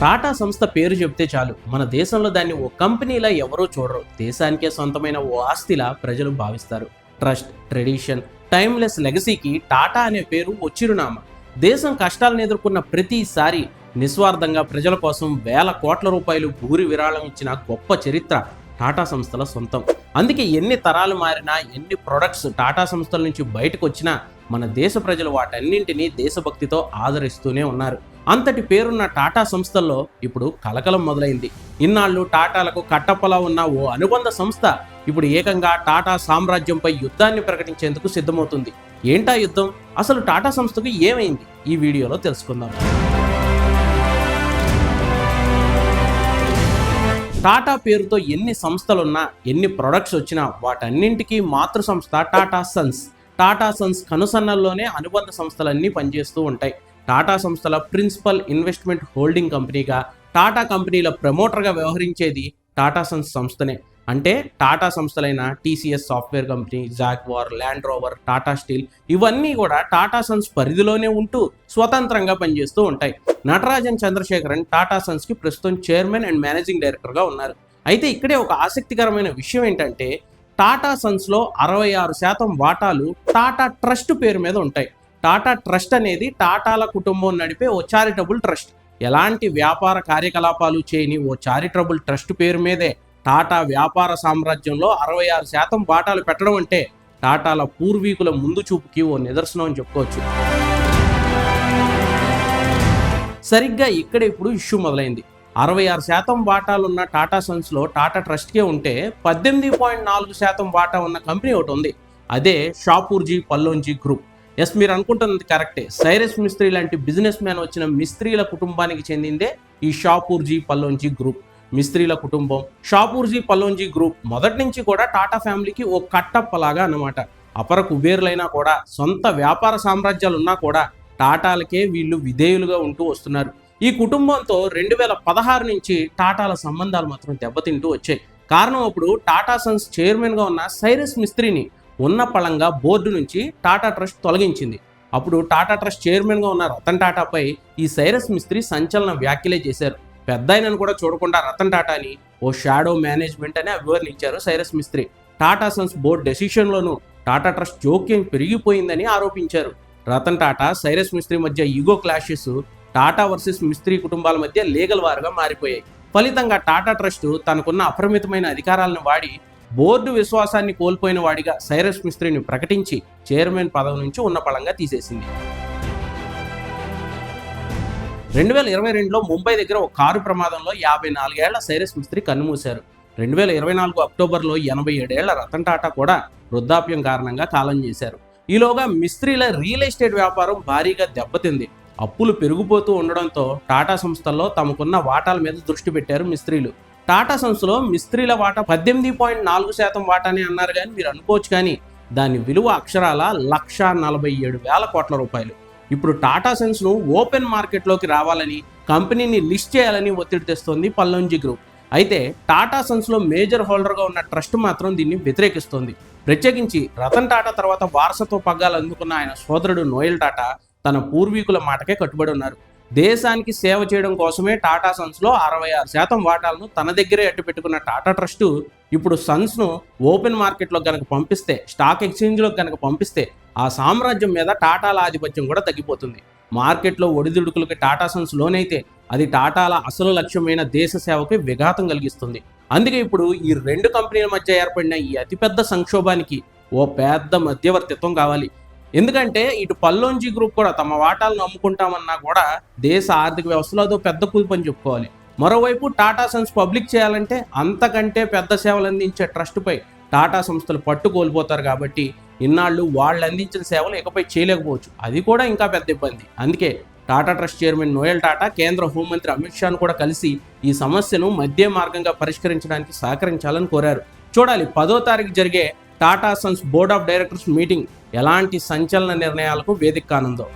టాటా సంస్థ పేరు చెప్తే చాలు. మన దేశంలో దాన్ని ఓ కంపెనీలా ఎవరూ చూడరు. దేశానికే సొంతమైన ఓ ఆస్తిలా ప్రజలు భావిస్తారు. ట్రస్ట్ ట్రెడిషన్ టైమ్లెస్ లెగసీకి టాటా అనే పేరు వచ్చిరునామా దేశం కష్టాలను ఎదుర్కొన్న ప్రతిసారి నిస్వార్థంగా ప్రజల కోసం వేల కోట్ల రూపాయలు భూరి విరాళం ఇచ్చిన గొప్ప చరిత్ర టాటా సంస్థల సొంతం. అందుకే ఎన్ని తరాలు మారినా ఎన్ని ప్రొడక్ట్స్ టాటా సంస్థల నుంచి బయటకు వచ్చినా మన దేశ ప్రజలు వాటన్నింటినీ దేశభక్తితో ఆదరిస్తూనే ఉన్నారు. అంతటి పేరున్న టాటా సంస్థల్లో ఇప్పుడు కలకలం మొదలైంది. ఇన్నాళ్ళు టాటాలకు కట్టప్పలా ఉన్న ఓ అనుబంధ సంస్థ ఇప్పుడు ఏకంగా టాటా సామ్రాజ్యంపై యుద్ధాన్ని ప్రకటించేందుకు సిద్ధమవుతుంది. ఏంటా యుద్ధం? అసలు టాటా సంస్థకు ఏమైంది? ఈ వీడియోలో తెలుసుకుందాం. టాటా పేరుతో ఎన్ని సంస్థలున్నా ఎన్ని ప్రొడక్ట్స్ వచ్చినా వాటన్నింటికీ మాతృ సంస్థ టాటా సన్స్. టాటా సన్స్ కనుసన్నల్లోనే అనుబంధ సంస్థలన్నీ పనిచేస్తూ ఉంటాయి. టాటా సంస్థల ప్రిన్సిపల్ ఇన్వెస్ట్మెంట్ హోల్డింగ్ కంపెనీగా టాటా కంపెనీల ప్రమోటర్గా వ్యవహరించేది టాటా సన్స్ సంస్థనే. అంటే Tata సంస్థలైన TCS software company Jaguar Land Rover Tata Steel ఇవన్నీ కూడా టాటా సన్స్ పరిధిలోనే ఉంటూ స్వతంత్రంగా పనిచేస్తూ ఉంటాయి. నటరాజన్ చంద్రశేఖరన్ టాటా సన్స్కి ప్రస్తుతం చైర్మన్ అండ్ మేనేజింగ్ డైరెక్టర్గా ఉన్నారు. అయితే ఇక్కడే ఒక ఆసక్తికరమైన విషయం ఏంటంటే టాటా సన్స్లో అరవై ఆరు శాతం వాటాలు టాటా ట్రస్ట్ పేరు మీద ఉంటాయి. టాటా ట్రస్ట్ అనేది టాటాల కుటుంబం నడిపే ఓ చారిటబుల్ ట్రస్ట్. ఎలాంటి వ్యాపార కార్యకలాపాలు చేయని ఓ చారిటబుల్ ట్రస్ట్ పేరు మీదే టాటా వ్యాపార సామ్రాజ్యంలో అరవై ఆరు శాతం వాటాలు పెట్టడం అంటే టాటాల పూర్వీకుల ముందు చూపుకి ఓ నిదర్శనం అని చెప్పుకోవచ్చు. సరిగ్గా ఇక్కడ ఇప్పుడు ఇష్యూ మొదలైంది. అరవై ఆరు శాతం వాటాలున్న టాటా సన్స్లో టాటా ట్రస్ట్కే ఉంటే పద్దెనిమిది పాయింట్ నాలుగు శాతం వాటా ఉన్న కంపెనీ ఒకటి ఉంది. అదే షాపూర్జీ పల్లోంజీ గ్రూప్. ఎస్ మీరు అనుకుంటున్నది కరెక్టే సైరస్ మిస్త్రీ లాంటి బిజినెస్ మ్యాన్ వచ్చిన మిస్త్రీల కుటుంబానికి చెందిందే ఈ షాపూర్జీ పల్లోంజీ గ్రూప్ మిస్త్రీల కుటుంబం. షాపూర్జీ పల్లోంజీ గ్రూప్ మొదటి నుంచి కూడా టాటా ఫ్యామిలీకి ఓ కట్టప్పలాగా అన్నమాట. అపర కుబేరులైనా కూడా సొంత వ్యాపార సామ్రాజ్యాలు ఉన్నా కూడా టాటాలకే వీళ్ళు విధేయులుగా ఉంటూ వస్తున్నారు. ఈ కుటుంబంతో రెండు వేల పదహారు నుంచి టాటాల సంబంధాలు మాత్రం దెబ్బతింటూ వచ్చాయి. కారణం అప్పుడు టాటా సన్స్ చైర్మన్గా ఉన్న సైరస్ మిస్త్రీని ఉన్న పళంగా బోర్డు నుంచి టాటా ట్రస్ట్ తొలగించింది. అప్పుడు టాటా ట్రస్ట్ చైర్మన్గా ఉన్న రతన్ టాటాపై ఈ సైరస్ మిస్త్రీ సంచలన వ్యాఖ్యలే చేశారు. పెద్ద ఆయనను కూడా చూడకుండా రతన్ టాటాని ఓ షాడో మేనేజ్మెంట్ అని అభివర్ణించారు సైరస్ మిస్త్రీ. టాటా సన్స్ బోర్డు డెసిషన్లోనూ టాటా ట్రస్ట్ జోక్యం పెరిగిపోయిందని ఆరోపించారు. రతన్ టాటా సైరస్ మిస్త్రీ మధ్య ego clashes Tata versus Mistry కుటుంబాల మధ్య లీగల్ వారుగా మారిపోయాయి. ఫలితంగా టాటా ట్రస్ట్ తనకున్న అపరిమితమైన అధికారాలను వాడి బోర్డు విశ్వాసాన్ని కోల్పోయిన వాడిగా సైరస్ మిస్త్రీని ప్రకటించి చైర్మన్ పదవి నుంచి ఉన్న పళంగా తీసేసింది. రెండు వేల ఇరవై రెండులో ముంబై దగ్గర ఒక కారు ప్రమాదంలో యాభై నాలుగేళ్ళ సైరస్ మిస్త్రీ కన్నుమూశారు. రెండు వేల ఇరవై నాలుగు అక్టోబర్లో ఎనభై ఏడేళ్ళ రతన్ టాటా కూడా వృద్ధాప్యం కారణంగా కాలం చేశారు. ఈలోగా మిస్త్రీల రియల్ ఎస్టేట్ వ్యాపారం భారీగా దెబ్బతింది. అప్పులు పెరిగిపోతూ ఉండడంతో టాటా సంస్థల్లో తమకున్న వాటాల మీద దృష్టి పెట్టారు మిస్త్రీలు. టాటా సంస్థలో మిస్త్రీల వాటా పద్దెనిమిది పాయింట్ నాలుగు శాతం వాటాని అన్నారు కానీ మీరు అనుకోవచ్చు కానీ దాని విలువ అక్షరాల లక్ష నలభై ఏడు వేల కోట్ల రూపాయలు. ఇప్పుడు టాటా సన్స్ను ఓపెన్ మార్కెట్లోకి రావాలని కంపెనీని లిస్ట్ చేయాలని ఒత్తిడి తెస్తోంది పల్లంజీ గ్రూప్. అయితే టాటా సన్స్లో మేజర్ హోల్డర్గా ఉన్న ట్రస్ట్ మాత్రం దీన్ని వ్యతిరేకిస్తోంది. ప్రత్యేకించి రతన్ టాటా తర్వాత వారసత్వ పగ్గాలు అందుకున్న ఆయన సోదరుడు నోయల్ టాటా తన పూర్వీకుల మాటకే కట్టుబడి ఉన్నారు. దేశానికి సేవ చేయడం కోసమే టాటా సన్స్లో అరవై ఆరు శాతం వాటాలను తన దగ్గరే అట్టు పెట్టుకున్న టాటా ట్రస్టు ఇప్పుడు సన్స్ను ఓపెన్ మార్కెట్లో కనుక పంపిస్తే స్టాక్ ఎక్స్చేంజ్లో కనుక పంపిస్తే ఆ సామ్రాజ్యం మీద టాటాల ఆధిపత్యం కూడా తగ్గిపోతుంది. మార్కెట్లో ఒడిదుడుకులకి టాటా సన్స్ లోనైతే అది టాటాల అసలు లక్ష్యమైన దేశ సేవకి విఘాతం కలిగిస్తుంది. అందుకే ఇప్పుడు ఈ రెండు కంపెనీల మధ్య ఏర్పడిన ఈ అతిపెద్ద సంక్షోభానికి ఓ పెద్ద మధ్యవర్తిత్వం కావాలి. ఎందుకంటే ఇటు పల్లోంజి గ్రూప్ కూడా తమ వాటాలను అమ్ముకుంటామన్నా కూడా దేశ ఆర్థిక వ్యవస్థలో అదో పెద్ద కుదుపు అని చెప్పుకోవాలి. మరోవైపు టాటా సన్స్ పబ్లిక్ చేయాలంటే అంతకంటే పెద్ద సేవలు అందించే ట్రస్ట్పై టాటా సంస్థలు పట్టు కోల్పోతారు కాబట్టి ఇన్నాళ్ళు వాళ్ళు అందించిన సేవలు ఇకపై చేయలేకపోవచ్చు. అది కూడా ఇంకా పెద్ద ఇబ్బంది. అందుకే టాటా ట్రస్ట్ చైర్మన్ నోయల్ టాటా కేంద్ర హోంమంత్రి అమిత్ షాను కూడా కలిసి ఈ సమస్యను మధ్య మార్గంగా పరిష్కరించడానికి సహకరించాలని కోరారు. చూడాలి పదో తారీఖు జరిగే Tata Sons board of directors meeting ఎలాంటి సంచలన నిర్ణయాలకు వేదిక కానుందో.